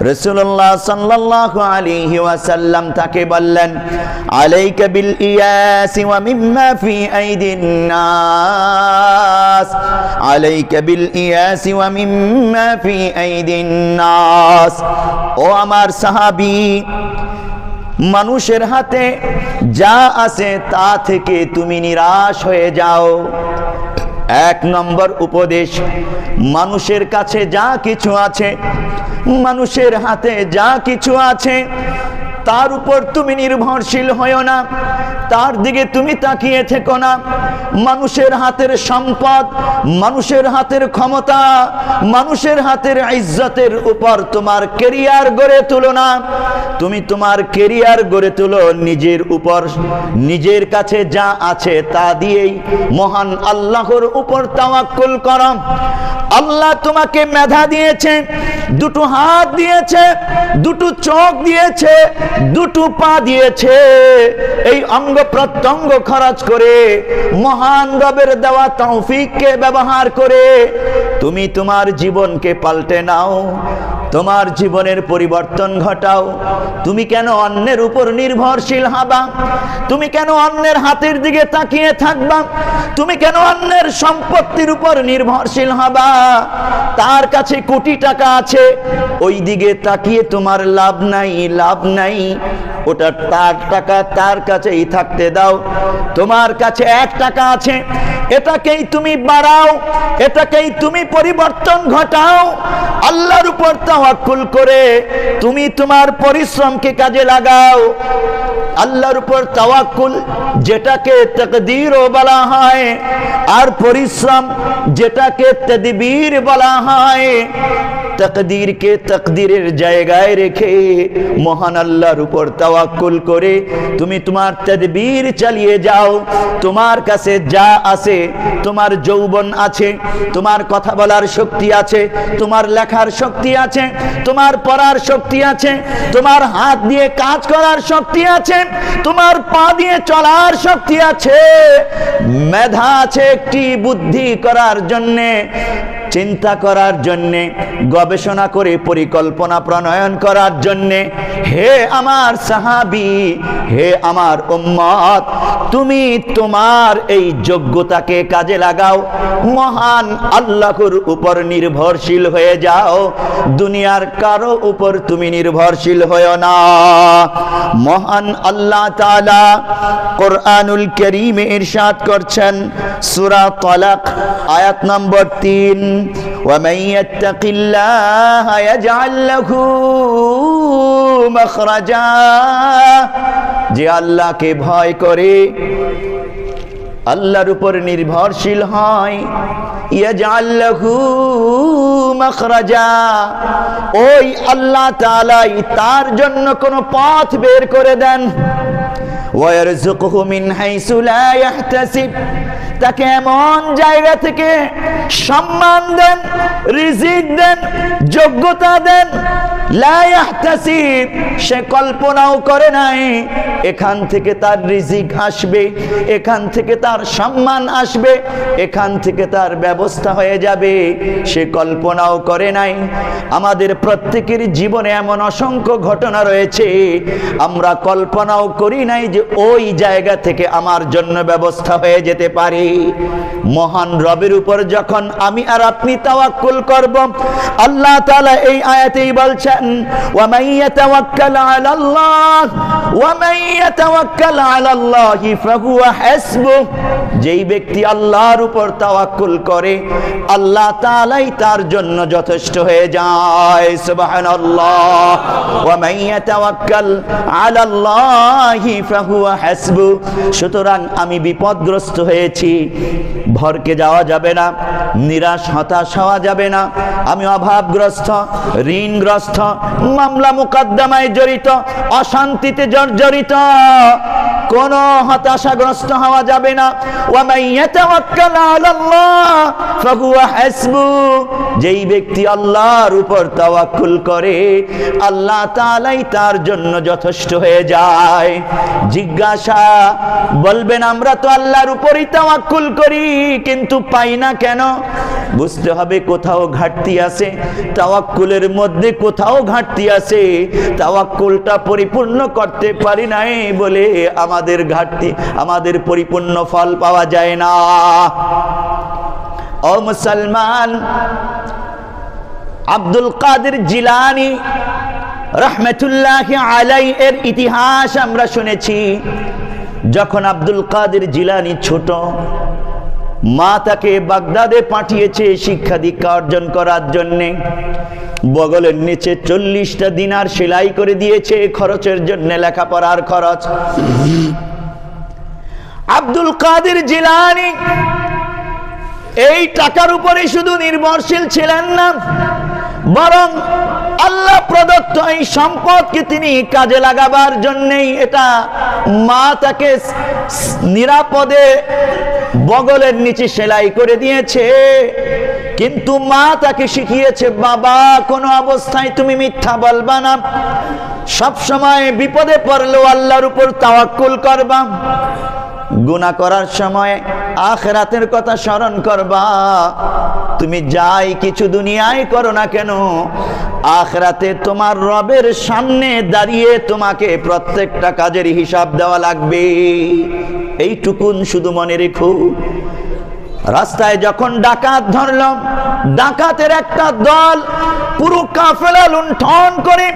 রসুল্লাহ সাল্লাল্লাহু আলাইহি ওয়াসাল্লাম তাকে বললেন, আলাইকা বিল ইয়াসি ওয়া বিল মিম্মা ফি নাস। ও আমার সাহাবী, মানুষের হাতে যা আছে তা থেকে তুমি নিরাশ হয়ে যাও। এক নম্বর উপদেশ মানুষের কাছে যা কিছু আছে মানুষের হাতে যা কিছু আছে তার উপর তুমি নির্ভরশীল হও না। তার দিকে তুমি তাকিয়ে থেকো না। মানুষের হাতের সম্পদ, মানুষের হাতের ক্ষমতা, মানুষের হাতের ইজ্জতের উপর তোমার কেরিয়ার গড়ে তুলো না। তুমি তোমার কেরিয়ার গড়ে তুলো নিজের উপর। নিজের কাছে যা আছে তা দিয়েই মহান আল্লাহর উপর তাওয়াক্কুল করো। আল্লাহ তোমাকে মেধা দিয়েছে, দুটো হাত দিয়েছে, দুটো চোখ দিয়েছে দুটো পা দিয়েছে। এই অঙ্গ প্রত্যঙ্গ খরচ করে মহান রবের দেওয়া তৌফিককে ব্যবহার করে তুমি তোমার জীবনকে পাল্টে নাও, তোমার জীবনের পরিবর্তন ঘটাও। তুমি কেন অন্যের উপর নির্ভরশীল হবা? তুমি কেন অন্যের হাতের দিকে তাকিয়ে থাকবা? তুমি কেন অন্যের সম্পত্তির উপর নির্ভরশীল হবা? তার কাছে কোটি টাকা আছে, ওই দিকে তাকিয়ে তোমার লাভ নাই লাভ নাই। ওটা তার টাকা তার কাছেই থাকতে দাও। তোমার কাছে এক টাকা আছে এটাকেই তুমি বাড়াও, এটাকেই তুমি পরিবর্তন ঘটাও। আল্লাহর উপর তাওয়াক্কুল করে তুমি তোমার পরিশ্রমকে কাজে লাগাও। আল্লাহর উপর তাওয়াক্কুল যেটাকে তাকদীরও বলা হয়, আর পরিশ্রম যেটাকে তদবীর বলা হয়, তকদিরকে তকদিরের জায়গায় রেখে মহান আল্লাহর উপর তাওয়াক্কুল করে তুমি তোমার তদবীর চালিয়ে যাও। তোমার কাছে যা আছে তোমার যৌবন আছে, তোমার কথা বলার শক্তি আছে, তোমার লেখার শক্তি আছে, তোমার পড়ার শক্তি আছে, তোমার হাত দিয়ে কাজ করার শক্তি আছে, তোমার পা দিয়ে চলার শক্তি আছে। মেধা আছে একটি বুদ্ধি করার জন্যে। চিন্তা করার জন্যে, গবেষণা করে পরিকল্পনা প্রণয়ন করার জন্যে, হে আমার সাহাবি, হে আমার উম্মত, তুমি তোমার এই যোগ্যতাকে কাজে লাগাও, মহান আল্লাহর উপর নির্ভরশীল হয়ে যাও, দুনিয়ার কারও উপর তুমি নির্ভরশীল হয়েও না। মহান আল্লাহ তাআলা কোরআনুল করিমে ইরশাদ করছেন, সূরা তালাক, আয়াত নম্বর তিন। ومن يتق الله يجعل له مخرجا যে আল্লাহকে ভয় করে আল্লাহর উপর নির্ভরশীল হয় ইয়াজআল লাহু মাখরাজা ওই আল্লাহ তাআলাই তার জন্য কোনো পথ বের করে দেন ওয়ারযুকহু মিন হাইসু লা ইয়াহতাসিব তাকে এমন জায়গা থেকে সম্মান দেন, রিজিক দেন, যোগ্যতা দেন সে কল্পনাও করে নাই, এখান থেকে তার রিজিক আসবে, এখান থেকে তার সম্মান আসবে, এখান থেকে তার ব্যবস্থা হয়ে যাবে, সে কল্পনাও করে নাই। আমাদের প্রত্যেকের জীবনে এমন অসংখ্য ঘটনা রয়েছে, আমরা কল্পনাও করি নাই যে ওই জায়গা থেকে আমার জন্য ব্যবস্থা হয়ে যেতে পারে। মহান রবের উপর যখন আমি আর আপনি তাওয়াক্কুল করব, আল্লাহ তাআলা এই আয়াতেই বলছেন ওয়া মান ইয়াতাওয়াক্কাল আলাল্লাহ ওয়া মান ইয়াতাওয়াক্কাল আলাল্লাহি ফাহুয়া হাসবুহ। যেই ব্যক্তি আল্লাহর উপর তাওয়াক্কুল করে, আল্লাহ তাআলাই তার জন্য যথেষ্ট হয়ে যায়। সুবহানাল্লাহ। ওয়া মান ইয়াতাওয়াক্কাল আলাল্লাহি ফাহুয়া হাসবু সুতরাং আমি বিপদগ্রস্ত হয়েছি। ভরকে যাওয়া যাবে না, নিরাশ, হতাশ হওয়া যাবে না। আমি অভাবগ্রস্ত, ঋণগ্রস্ত, মামলা মোকদ্দমায় জড়িত, অশান্তিতে জর্জরিত কোন হতাশাগ্রস্ত হওয়া যাবে না। ওয়ামাই ইয়াতাওয়াক্কাল আলাল্লাহ, ফাহুয়া হাসবু। যেই ব্যক্তি আল্লাহর উপর তাওয়াক্কুল করে, আল্লাহ তাআলাই তার জন্য যথেষ্ট হয়ে যায়। জিজ্ঞাসা, বলবেন, আমরা তো আল্লাহর উপরই তাওয়াক্কুল করি, কিন্তু পাই না কেন? বুঝতে হবে কোথাও ঘাটতি আছে, তাওয়াক্কুলের মধ্যে কোথাও ঘাটতি আছে। তাওয়াক্কুলটা পরিপূর্ণ করতে পারি নাই বলে আমাদের ঘাটতি, আমাদের পরিপূর্ণ ফল পাওয়া যায় না। ও মুসলমান, আব্দুল কাদের জিলানি রহমতুল্লাহ আলাই এর ইতিহাস আমরা শুনেছি, যখন আব্দুল কাদের জিলানি ছোট, মা তাকে বাগদাদে পাঠিয়েছে শিক্ষা দীক্ষা অর্জন করার জন্যে। বগলের নিচে চল্লিশটা দিনার সেলাই করে দিয়েছে, খরচের জন্য লেখাপড়ার খরচ। আব্দুল কাদের জিলানি এই টাকার উপরে শুধু নির্ভরশীল ছিলেন না, বরং আল্লাহ প্রদত্ত এই সম্পদকে তিনি কাজে লাগাবার জন্যই এটা মা তাকে নিরাপদে বগলের নিচে সেলাই করে দিয়েছে। কিন্তু মা তাকে শিখিয়েছে, বাবা, কোনো অবস্থায় তুমি মিথ্যা বলবা না। সব সময় বিপদে পড়লেও আল্লাহর উপর তাওয়াক্কুল করবা। গুণা করার সময় আখরাতের কথা স্মরণ করবা। তুমি যাই কিছু দুনিয়ায় করো না কেন, আখরাতে তোমার রবের সামনে দাঁড়িয়ে তোমাকে প্রত্যেকটা কাজের হিসাব দেওয়া লাগবে। এইটুকুন শুধু মনে রেখো। রাস্তায় যখন ডাকাত ধরলাম ডাকাতের একটা দল পুরো কাফেলা লুণ্ঠন করে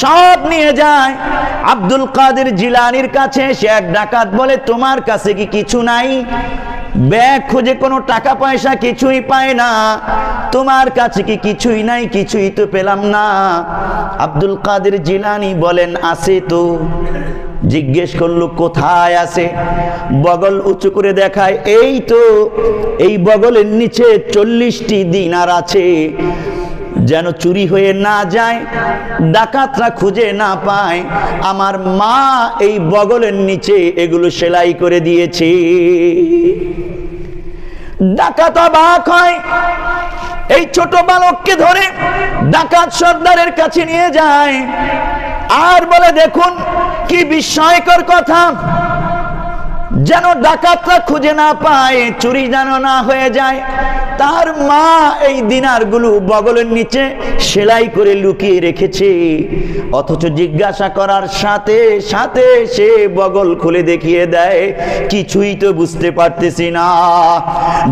সব নিয়ে যায়। আব্দুল কাদের জিলানির কাছে সে এক ডাকাত বলে, তোমার কাছে কি কিছু নাই? ব্যাগ খুঁজে কোনো টাকা পয়সা কিছুই পায় না। তোমার কাছে কি কিছুই নাই, কিছুই তো পেলাম না। আব্দুল কাদের জিলানি বলেন, আছে তো। জিজ্ঞেস করল, কোথায় আছে? বগল উঁচু করে দেখায়, এই তো, এই বগলের নিচে চল্লিশটি দিনার আছে। যেন চুরি হয়ে না যায়, ডাকাতরা খুঁজে না পায়। আমার মা এই বগলের নিচে এগুলো সেলাই করে দিয়েছে। ডাকাত অবাক হয়। এই ছোট বালককে ধরে ডাকাত সর্দারের কাছে নিয়ে যায়। আর বলে, দেখুন, কি বিস্ময়কর কথা। যেন ডাকাতরা খুঁজে না পায়, চুরি যেন না হয়ে যায়। তার মা এই দিনারগুলো বগলের নিচে সেলাই করে লুকিয়ে রেখেছে। অথচ জিজ্ঞাসা করার সাথে সাথে সে বগল খুলে দেখিয়ে দেয়, কিছুই তো বুঝতে পারতেছি না।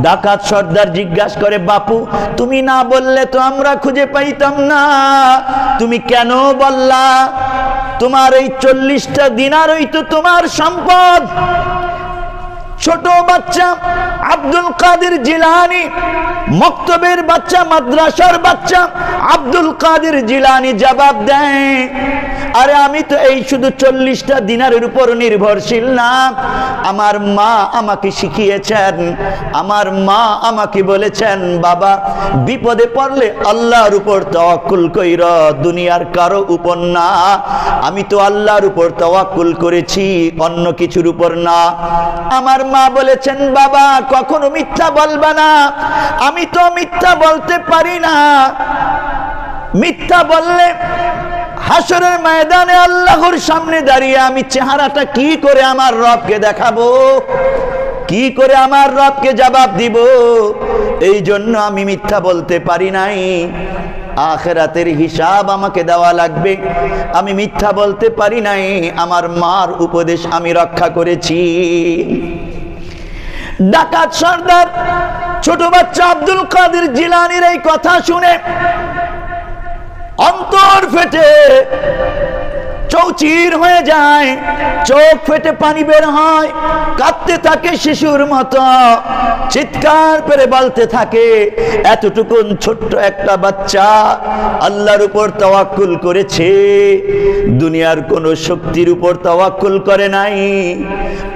ডাকাত সর্দার জিজ্ঞাসা করে, বাপু, তুমি না বললে তো আমরা খুঁজে পাইতাম না। তুমি কেন বললা? তোমার এই চল্লিশটা দিনারই তো তোমার সম্পদ। ছোট বাচ্চা আব্দুল কাদের জিলানি, মক্তবের বাচ্চা, মাদ্রাসার বাচ্চা, আব্দুল কাদের জিলানি জবাব দেয়, আরে আমি তো এই শুধু চল্লিশটা দিনারের উপর নির্ভরশীল না, আমার মা আমাকে শিখিয়েছেন, আমার মা আমাকে বলেছেন, বাবা, বিপদে পড়লে আল্লাহর উপর তওয়াক্কুল কইর, দুনিয়ার কারও উপর না, আমি তো আল্লাহর উপর তওয়াক্কুল করেছি, অন্য কিছুর উপর না, আমার মা বলেছেন, বাবা, কখনো মিথ্যা বলবা না। আমি তো মিথ্যা বলতে পারি না। মিথ্যা বললে হাসরের ময়দানে আল্লাহর সামনে দাঁড়িয়ে আমি চেহারাটা কি করে আমার রবকে দেখাবো? কি করে আমার রবকে জবাব দিব? এই জন্য আমি মিথ্যা বলতে পারি নাই। আখেরাতের হিসাব আমাকে দেওয়া লাগবে। আমি মিথ্যা বলতে পারি নাই। আমার মার উপদেশ আমি রক্ষা করেছি। ডাকাত সর্দার ছোট বাচ্চা আব্দুল কাদের জিলানির এই কথা শুনে অন্তর ফেটে চৌচির হয়ে যায়, চোখ ফেটে পানি বের হয়, কাঁদতে থাকে শিশুর মতো, চিৎকার করে বলতে থাকে, এতটুকুন ছোট্ট একটা বাচ্চা আল্লাহর উপর তাওয়াক্কুল করেছে, দুনিয়ার কোনো শক্তির উপর তাওয়াক্কুল করে নাই,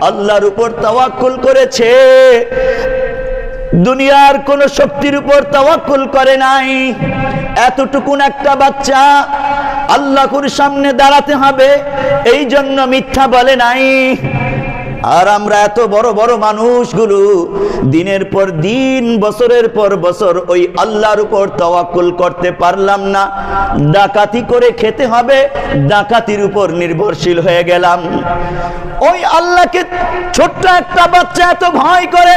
আল্লাহর উপর তাওয়াক্কুল করেছে, দুনিয়ার কোন শক্তির উপর তাওয়াক্কুল করে নাই, এতটুকুন একটা বাচ্চা আল্লাহর সামনে দাঁড়াতে হবে। এই জন্য মিথ্যা বলে নাই। আর আমরা এত বড় বড় মানুষগুলো, দিনের পর দিন, বছরের পর বছর ওই আল্লাহর উপর তওয়াক্কুল করতে পারলাম না। ডাকাতি করে খেতে হবে, ডাকাতির উপর নির্ভরশীল হয়ে গেলাম। ওই আল্লাহকে ছোট্ট একটা বাচ্চা এত ভয় করে,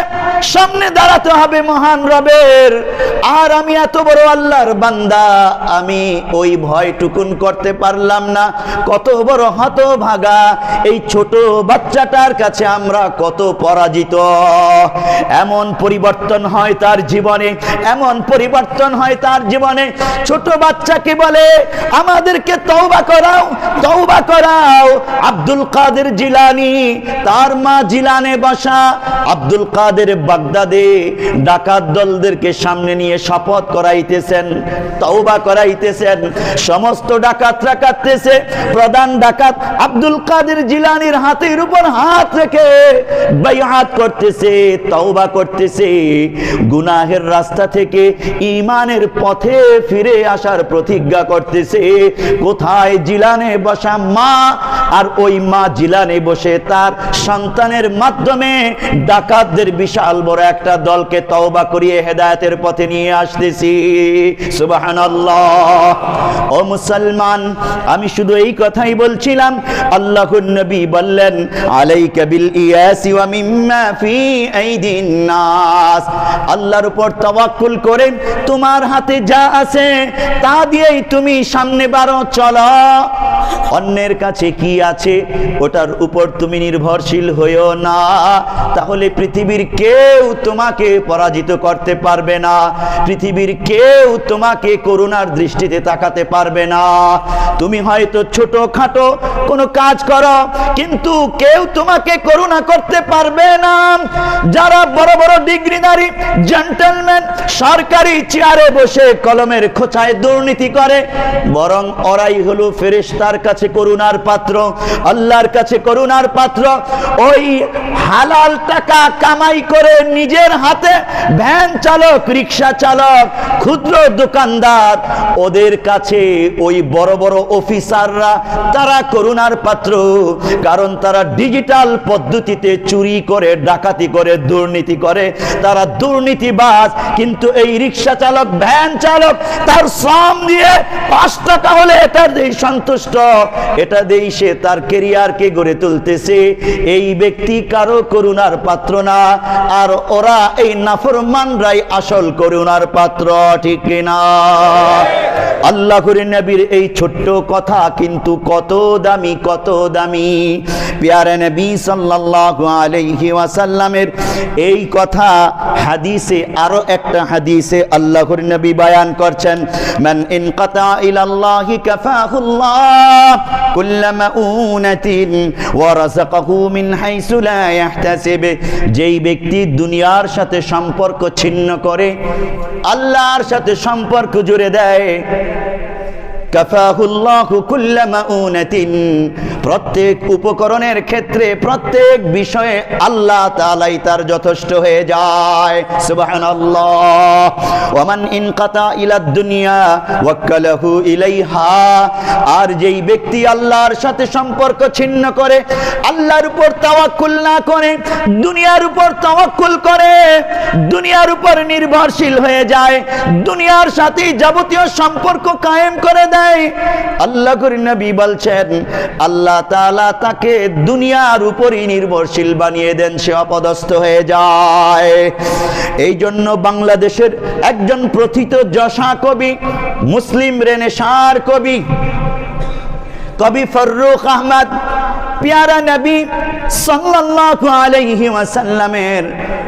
সামনে দাঁড়াতে হবে মহান রবের। আর আমি এত বড় আল্লাহর বান্দা, আমি ওই ভয় টুকুন করতে পারলাম না। কত বড় হত ভাগা এই ছোট বাচ্চাটার কাছে আমরা কত পরাজিত। এমন পরিবর্তন হয় তার জীবনে, এমন পরিবর্তন হয় তার জীবনে। ছোট বাচ্চাকে বলে, আমাদেরকে তওবা করাও তওবা করাও। আব্দুল কাদের জিলানি, তার মা জিলানে বসা। আব্দুল কাদের বাগদাদে ডাকাত দলদেরকে সামনে নিয়ে শপথ করাইতেছেন, তওবা করাইতেছেন। সমস্ত ডাকাতরা কাটতেছে প্রধান ডাকাত আব্দুল কাদের জিলানির হাতের উপর হাত রেখে বাইহাত করতেছে, তওবা করতেছে। গুনাহের রাস্তা থেকে ইমানের পথে ফিরে আসার প্রতিজ্ঞা করতেছে। কোথায় জিলানে বসা মা আর ওই মা জিলানে বসে তার সন্তানের মাধ্যমে ডাকাতদের বিশাল বড় একটা দলকে তওবা করিয়ে হেদায়েতের পথে নিয়ে আসতেছি। সুবহানাল্লাহ। ও মুসলমান, আমি শুধু এই কথাই বলছিলাম, আল্লাহর নবী বললেন, আলাইকা ওয়া মিম্মা ফি আইদিন নাস। আল্লাহর উপর তাওয়াক্কুল করে তোমার হাতে যা আছে তা দিয়েই তুমি সামনে বারো চলো। অন্যের কাছে কি আছে, ওটার উপর তুমি নির্ভরশীল হইও না। তাহলে পৃথিবীর কেউ তোমাকে পরাজিত করতে পারবে না। পৃথিবীর কেউ তোমাকে করুণার দৃষ্টিতে তাকাতে পারবে না। তুমি হয়তো ছোট খাটো কোনো কাজ করো, কিন্তু কেউ তোমাকে করুণা করতে পারবে না। যারা বড় বড় ডিগ্রিধারী জেন্টেলম্যান, সরকারি চেয়ারে বসে কলমের খোঁচায় দুর্নীতি করে, বরং ওরাই হলো ফেরেশতার কাছে করুণার পাত্র, আল্লাহর কাছে করুণার পাত্র। ওই হালাল টাকা কামাই করে নিজের হাতে ভ্যান চালক, রিক্সা চালক, ক্ষুদ্র দোকানদার, ওদের কাছে ওই বড় বড় অফিসাররা, তারা করুণার পাত্র। কারণ তারা ডিজিটাল পদ্ধতিতে চুরি করে, ডাকাতি করে, দুর্নীতি করে। তারা দুর্নীতিবাজ, কিন্তু এই রিক্সা চালক, ভ্যান চালক, তার শ্রম দিয়ে পাঁচ টাকা হলে দিয়ে সন্তুষ্ট। এটা দেই সে তার কেরিয়ারকে গড়ে তুলতেছে। এই ব্যক্তি কারও করুণার পাত্র না, আর ওরা এই নাফরমানরাই আসল করুণার পাত্র, ঠিক কিনা? আল্লাহ করে নবীর এই ছোট্ট কথা কিন্তু কত দামি কত দামি। পিয়ারে নবী সাল্লাল্লাহু আলাইহি ওয়াসাল্লামের এই কথা হাদিসে, আরও একটা হাদিসে আল্লাহ করে নবী বায়ান করছেন, মান ইনকাতা ইলাল্লাহি কাফাহুল্লাহ কুল্লা মাউনাতিন ওয়া রাযাকাহু মিন হাইসু লা ইয়াহতাসিব। যেই ব্যক্তি দুনিয়ার সাথে সম্পর্ক ছিন্ন করে, আল্লাহর সাথে সম্পর্ক জুড়ে দেয় كفاه الله كل مؤونة. প্রত্যেক উপকরণের ক্ষেত্রে প্রত্যেক বিষয়ে আল্লাহ তাআলাই তার যথেষ্ট হয়ে যায়। ওয়ামান ইনকাতা ইলা দুনিয়া ওয়াক্কালাহু ইলাইহা। আর যেই ব্যক্তি আল্লাহর সাথে সম্পর্ক ছিন্ন করে, আল্লাহর উপর তাওয়াক্কুল না করে, দুনিয়ার উপর তাওয়াক্কুল করে, দুনিয়ার উপর নির্ভরশীল হয়ে যায়, দুনিয়ার সাথে যাবতীয় সম্পর্ক কায়েম করে দেয়। আল্লাহ নবী বলছেন, আল্লাহ তাআলা তাকে দুনিয়ার উপরই নির্ভরশীল বানিয়ে দেন, সে অপদস্থ হয়ে যায়। এই জন্য বাংলাদেশের একজন প্রথিত যশা কবি, মুসলিম রেনেসার কবি কবি ফররুখ আহমদ, পিয়ারা নবী সাল্লাল্লাহু আলাইহি ওয়াসাল্লামের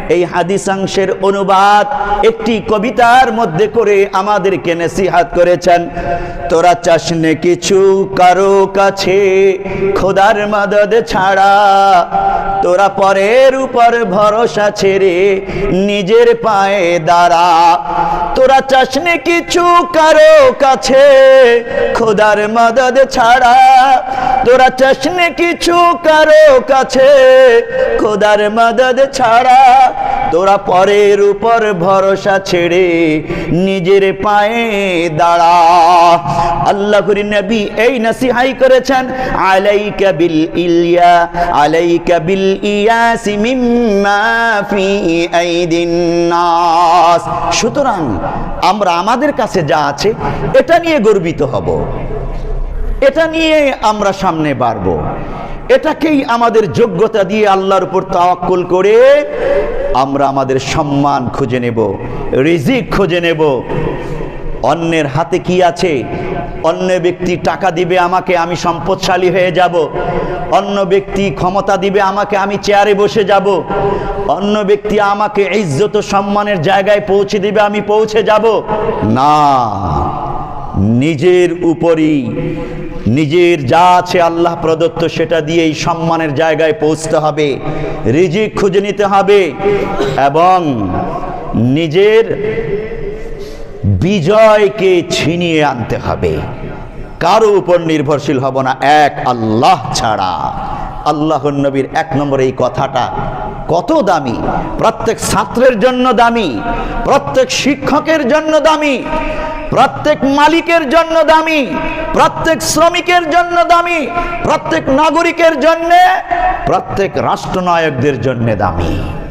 এই হাদিসাংশের অনুবাদ একটি কবিতার মধ্যে করে আমাদেরকে নসিহাত করেছেন, তোরা চাস কিছু কারও কাছে, খোদার মদদ ছাড়া তোরা পরের উপর ভরসা ছেড়ে নিজের পায়ে দাঁড়া। তোরা চাষনে কিছু কারও কাছে, খোদার মদদ ছাড়া। তোরা চাষনে কিছু কারও কাছে, খোদার মদদ ছাড়া। তোরা পরের উপর ভরসা ছেড়ে নিজের পায়ে দাঁড়া। আল্লাহর নবী এই নাসিহাই করেছেন, আলাইকা বিল ইলিয়া, আলাইকা বিল ইয়াসি মিম্মা ফি আইদিন নাস সুতরাং আমরা আমাদের কাছে যা আছে, এটা নিয়ে গর্বিত হব। এটা নিয়ে আমরা সামনে বাড়ব। এটাকেই আমাদের যোগ্যতা দিয়ে আল্লাহর উপর তাওয়াক্কুল করে আমরা আমাদের সম্মান খুঁজে নেব, রিজিক খুঁজে নেব অন্যের হাতে কি আছে? অন্য ব্যক্তি টাকা দিবে আমাকে, আমি সম্পদশালী হয়ে যাব। অন্য ব্যক্তি ক্ষমতা দিবে আমাকে, আমি চেয়ারে বসে যাব। অন্য ব্যক্তি আমাকে ইজ্জত সম্মানের জায়গায় পৌঁছে দিবে, আমি পৌঁছে যাব। না, নিজের উপরই, নিজের যা আছে আল্লাহ প্রদত্ত সেটা দিয়েই সম্মানের জায়গায় পৌঁছতে হবে, রিজিক খুঁজে নিতে হবে এবং নিজের বিজয়কে ছিনিয়ে আনতে হবে। কারও উপর নির্ভরশীল হব না, এক আল্লাহ ছাড়া। আল্লাহর নবীর এক নম্বর এই কথাটা কত দামি? প্রত্যেক ছাত্রের জন্য দামি, প্রত্যেক শিক্ষকের জন্য দামি, প্রত্যেক মালিকের জন্য দামি, প্রত্যেক শ্রমিকের জন্য দামি, প্রত্যেক নাগরিকের জন্য, প্রত্যেক রাষ্ট্রনায়কদের জন্য দামি।